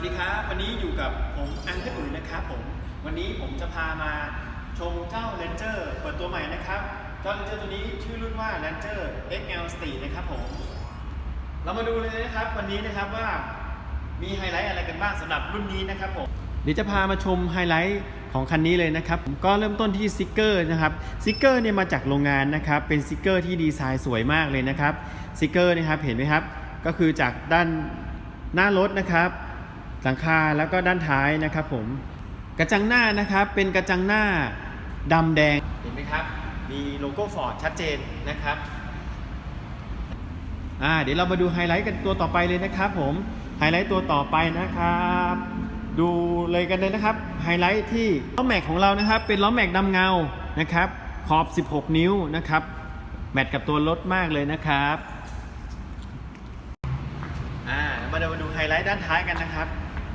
วัสดีครับ วันนี้อยู่กับผมอังเคิลอุ๋ยนะครับผม วันนี้ผมจะพามาชมเจ้า Ranger เปิดตัวใหม่นะครับ เจ้า Ranger ตัวนี้ชื่อรุ่นว่า Ranger XL Street นะครับผม เรามาดูเลยนะครับ วันนี้นะครับว่ามีไฮไลท์อะไรกันบ้างสำหรับรุ่นนี้นะครับผมเดี๋ยวจะพามาชมไฮไลท์ของคันนี้เลยนะครับก็เริ่มต้นที่สติกเกอร์นะครับสติกเกอร์เนี่ยมาจากโรงงานนะครับเป็นสติกเกอร์ที่ดีไซน์สวยมากเลยนะครับสติกเกอร์นะครับเห็นไหมครับก็คือจากด้านหน้ารถนะครับ หลังคาแล้วก็ด้านท้ายนะครับผมกระจังหน้านะครับเป็นกระจังหน้าดำแดงเห็นไหมครับ มีโลโก้ฟอร์ดชัดเจนนะครับอ่าเดี๋ยวเรามาดูไฮไลท์กันตัวต่อไปเลยนะครับผมไฮไลท์ตัวต่อไปนะครับ ดูเลยกันเลยนะครับไฮไลท์ที่ล้อแม็กของเรานะครับ เป็นล้อแม็กดำเงานะครับ ขอบ 16 นิ้วนะครับ แมทกับตัวรถมากเลยนะครับอ่ามาเดี๋ยวมาดูไฮไลท์ด้านท้ายกันนะครับ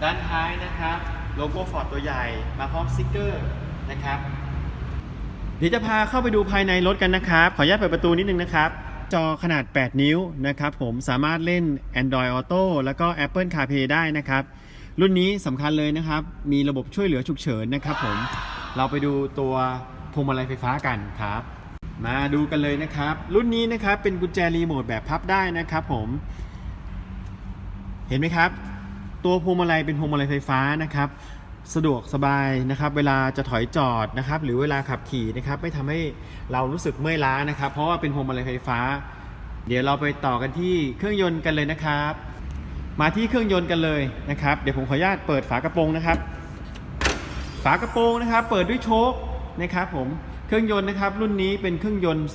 ด้านท้ายนะครับโลโก้ฟอร์ดตัวใหญ่มาพร้อมสติกเกอร์นะครับ เดี๋ยวจะพาเข้าไปดูภายในรถกันนะครับ ขออนุญาตเปิดประตูนิดนึงนะครับ จอขนาด 8 นิ้วนะครับผมสามารถเล่น Android Auto แล้วก็ Apple CarPlay ได้นะครับ รุ่นนี้สำคัญเลยนะครับ มีระบบช่วยเหลือฉุกเฉินนะครับผมเราไปดูตัวพวงมาลัยไฟฟ้ากันครับ มาดูกันเลยนะครับ รุ่นนี้นะครับเป็นกุญแจรีโมทแบบพับได้นะครับผม เห็นไหมครับ ตัวพวงมาลัยเป็นพวงมาลัยไฟฟ้านะครับ สะดวกสบายนะครับ เวลาจะถอยจอดนะครับ หรือเวลาขับขี่นะครับ ไม่ทำให้เรารู้สึกเมื่อยล้านะครับ เพราะว่าเป็นพวงมาลัยไฟฟ้า เดี๋ยวเราไปต่อกันที่เครื่องยนต์กันเลยนะครับ มาที่เครื่องยนต์กันเลยนะครับ เดี๋ยวผมขออนุญาตเปิดฝากระโปรงนะครับ ฝากระโปรงนะครับ เปิดด้วยโชคนะครับผมเครื่องยนต์นะครับรุ่นนี้เป็นเครื่องยนต์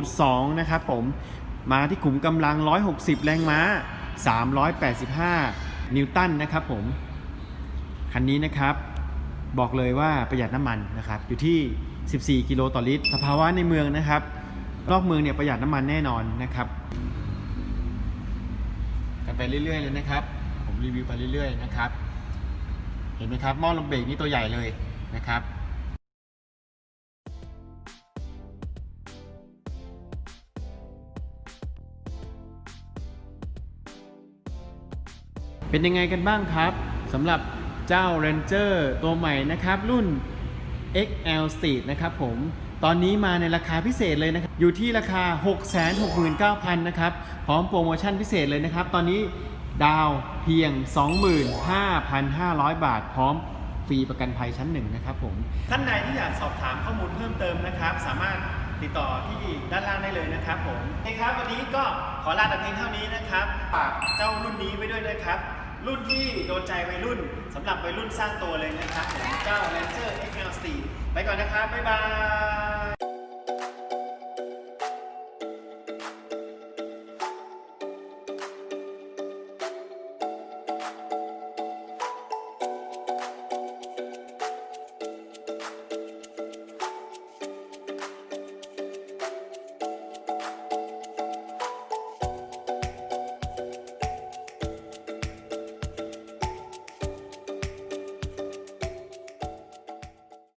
2.2 นะครับผมมาที่ขุมกำลัง 160 แรงม้า 385 นิวตันนะครับผม คันนี้นะครับ บอกเลยว่าประหยัดน้ำมันนะครับ อยู่ที่ 14 กิโลต่อลิตร สภาวะในเมืองนะครับ นอกเมืองเนี่ยประหยัดน้ำมันแน่นอนนะครับ กันไปเรื่อยๆเลยนะครับ ผมรีวิวไปเรื่อยๆนะครับ เห็นไหมครับหม้อลมเบรกนี่ตัวใหญ่เลยนะครับ เป็นยังไงกันบ้างครับสำหรับเจ้า Ranger ตัวใหม่นะครับ รุ่น XL Street นะครับผมตอนนี้มาในราคาพิเศษเลยนะครับ อยู่ที่ราคา 669,000 นะครับ พร้อมโปรโมชั่นพิเศษเลยนะครับ ตอนนี้ดาวเพียง 25,500 บาท พร้อมฟรีประกันภัยชั้นหนึ่งนะครับผม ท่านใดที่อยากสอบถามข้อมูลเพิ่มเติมนะครับ สามารถติดต่อที่ด้านล่างได้เลยนะครับผมโอเคครับวันนี้ก็ขอลาแต่เพียงเท่านี้นะครับฝากเจ้ารุ่นนี้ไว้ด้วยนะครับ รุ่นที่โดนใจวัยรุ่นสำหรับวัยรุ่นสร้างตัวเลยนะครับผมเจ้า Ranger XL4 ไปก่อนนะครับ บ๊ายบาย